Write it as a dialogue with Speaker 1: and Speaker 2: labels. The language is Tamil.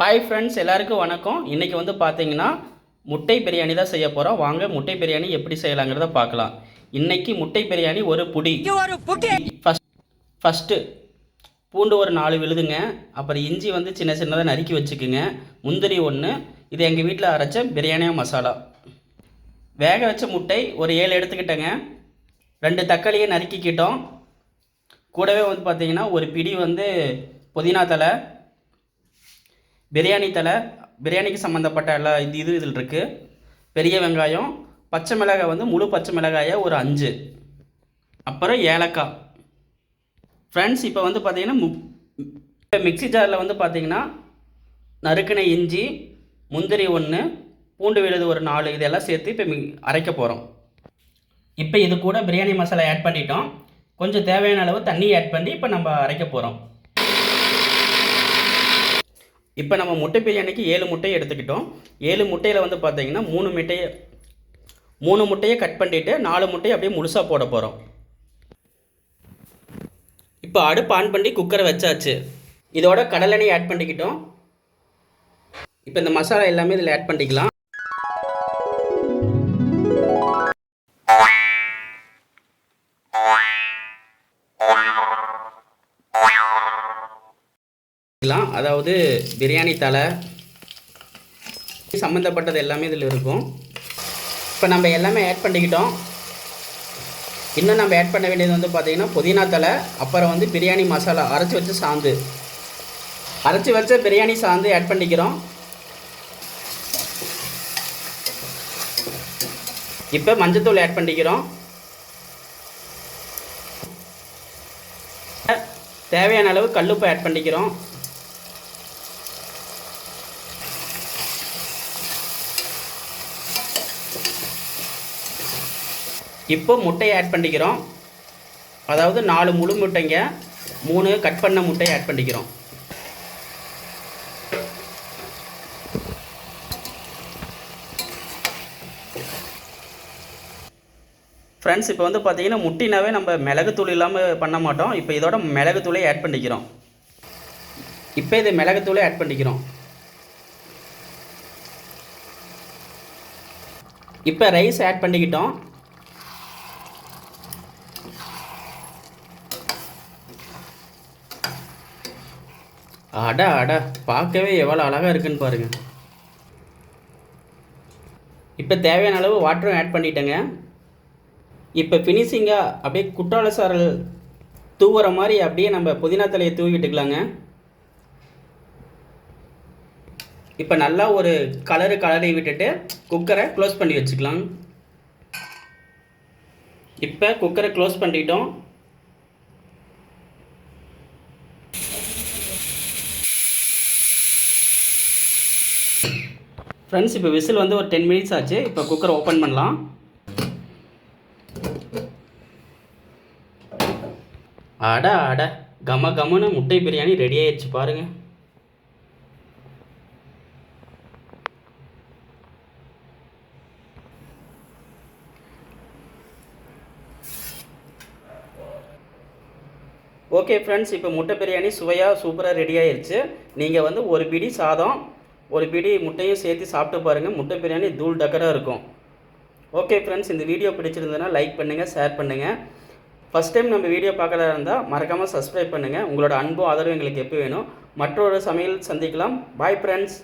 Speaker 1: ஹாய் ஃப்ரெண்ட்ஸ் எல்லாருக்கும் வணக்கம். இன்றைக்கி வந்து பார்த்தீங்கன்னா முட்டை பிரியாணி தான் செய்ய போகிறோம் வாங்க முட்டை பிரியாணி எப்படி செய்யலாங்கிறத பார்க்கலாம். இன்றைக்கி முட்டை பிரியாணி ஒரு புடி. ஃபஸ்ட் ஃபஸ்ட்டு பூண்டு ஒரு நாலு விழுதுங்க. அப்புறம் இஞ்சி வந்து சின்ன சின்னதாக நறுக்கி வச்சுக்குங்க. முந்திரி ஒன்று இது எங்கள் வீட்டில் அரைச்ச பிரியாணியா மசாலா. வேக வச்ச முட்டை ஒரு ஏழு எடுத்துக்கிட்டேங்க. ரெண்டு தக்காளியை நறுக்கிக்கிட்டோம். கூடவே வந்து பார்த்தீங்கன்னா ஒரு பிடி வந்து புதினா தலை பிரியாணி தலை பிரியாணிக்கு சம்மந்தப்பட்ட எல்லா இது இது இதில் இருக்குது பெரிய வெங்காயம் பச்சை மிளகாய் வந்து முழு பச்சை மிளகாயை ஒரு அஞ்சு. அப்புறம் ஏலக்காய். ஃப்ரெண்ட்ஸ் இப்போ வந்து பார்த்தீங்கன்னா மு இப்போ மிக்ஸி ஜாரில் வந்து பார்த்தீங்கன்னா நறுக்கின இஞ்சி முந்திரி ஒன்று பூண்டு விழுது ஒரு நாலு இதெல்லாம் சேர்த்து இப்போ அரைக்க போகிறோம் இப்போ இது கூட பிரியாணி மசாலா ஆட் பண்ணிட்டோம். கொஞ்சம் தேவையான அளவு தண்ணி ஆட் பண்ணி இப்போ நம்ம அரைக்க போகிறோம் இப்போ நம்ம முட்டை பிரியாணிக்கு ஏழு முட்டையை எடுத்துக்கிட்டோம். ஏழு முட்டையில் வந்து பார்த்தீங்கன்னா மூணு முட்டையை மூணு முட்டையை கட் பண்ணிவிட்டு நாலு முட்டையை அப்படியே முழுசாக போட போகிறோம் இப்போ அடுப்பு ஆன் பண்ணி குக்கரை வச்சாச்சு. இதோட கடலெண்ணெய் ஆட் பண்ணிக்கிட்டோம். இப்போ இந்த மசாலா எல்லாமே இதில் ஆட் பண்ணிக்கலாம். பண்ணிக்கலாம் அதாவது பிரியாணி தலை சம்மந்தப்பட்டது எல்லாமே இதில் இருக்கும். இப்போ நம்ம எல்லாமே ஆட் பண்ணிக்கிட்டோம். இன்னும் நம்ம ஆட் பண்ண வேண்டியது வந்து பார்த்திங்கன்னா புதினா தலை அப்புறம் வந்து பிரியாணி மசாலா அரைச்சி வச்ச சாந்து. அரைச்சி வச்ச பிரியாணி சாந்து ஆட் பண்ணிக்கிறோம். இப்போ மஞ்சத்தூள் ஆட் பண்ணிக்கிறோம். தேவையான அளவு கல்லுப்பு ஆட் பண்ணிக்கிறோம். இப்போ முட்டையை ஆட் பண்ணிக்கிறோம். அதாவது நாலு முழு முட்டைங்க மூணு கட் பண்ண முட்டையை ஆட் பண்ணிக்கிறோம். ஃப்ரெண்ட்ஸ் இப்போ வந்து பார்த்தீங்கன்னா முட்டினாவே நம்ம மிளகுத்தூள் இல்லாமல் பண்ண மாட்டோம். இப்போ இதோட மிளகுத்தூளை ஆட் பண்ணிக்கிறோம். இப்போ இது மிளகுத்தூளை ஆட் பண்ணிக்கிறோம். இப்போ ரைஸ் ஆட் பண்ணிக்கிட்டோம். அட அட பார்க்கவே எவ்வளோ அழகாக இருக்குன்னு பாருங்கள் இப்போ தேவையான அளவு வாட்டரும் ஆட் பண்ணிட்டேங்க. இப்போ ஃபினிஷிங்காக அப்படியே குற்றால சாரல் தூவுற மாதிரி அப்படியே நம்ம புதினா தலையை தூவி விட்டுக்கலாங்க இப்போ நல்லா ஒரு கலரு கலரை விட்டுட்டு குக்கரை க்ளோஸ் பண்ணி வச்சுக்கலாம். இப்போ குக்கரை க்ளோஸ் பண்ணிட்டோம். ஃப்ரெண்ட்ஸ் இப்போ விசில் வந்து ஒரு டென் மினிட்ஸ் ஆச்சு. இப்போ குக்கர் ஓப்பன் பண்ணலாம். அட அட. கம கமனு முட்டை பிரியாணி ரெடி ஆயிடுச்சு பாருங்க. ஓகே ஃப்ரெண்ட்ஸ் இப்போ முட்டை பிரியாணி சுவையாக சூப்பராக ரெடி ஆயிடுச்சு நீங்கள் வந்து ஒரு பிடி சாதம் ஒரு பிடி முட்டையும் சேர்த்து சாப்பிட்டு பாருங்கள் முட்டை பிரியாணி தூள் டக்கராக இருக்கும். ஓகே ஃப்ரெண்ட்ஸ் இந்த வீடியோ பிடிச்சிருந்ததுன்னா லைக் பண்ணுங்கள் ஷேர் பண்ணுங்கள் ஃபஸ்ட் டைம் நம்ம வீடியோ பார்க்கறதா இருந்தால் மறக்காமல் சப்ஸ்கிரைப் பண்ணுங்கள் உங்களோட அன்பும் ஆதரவு எங்களுக்கு எப்போ வேணும். மற்றொரு சமையல் சந்திக்கலாம். Bye friends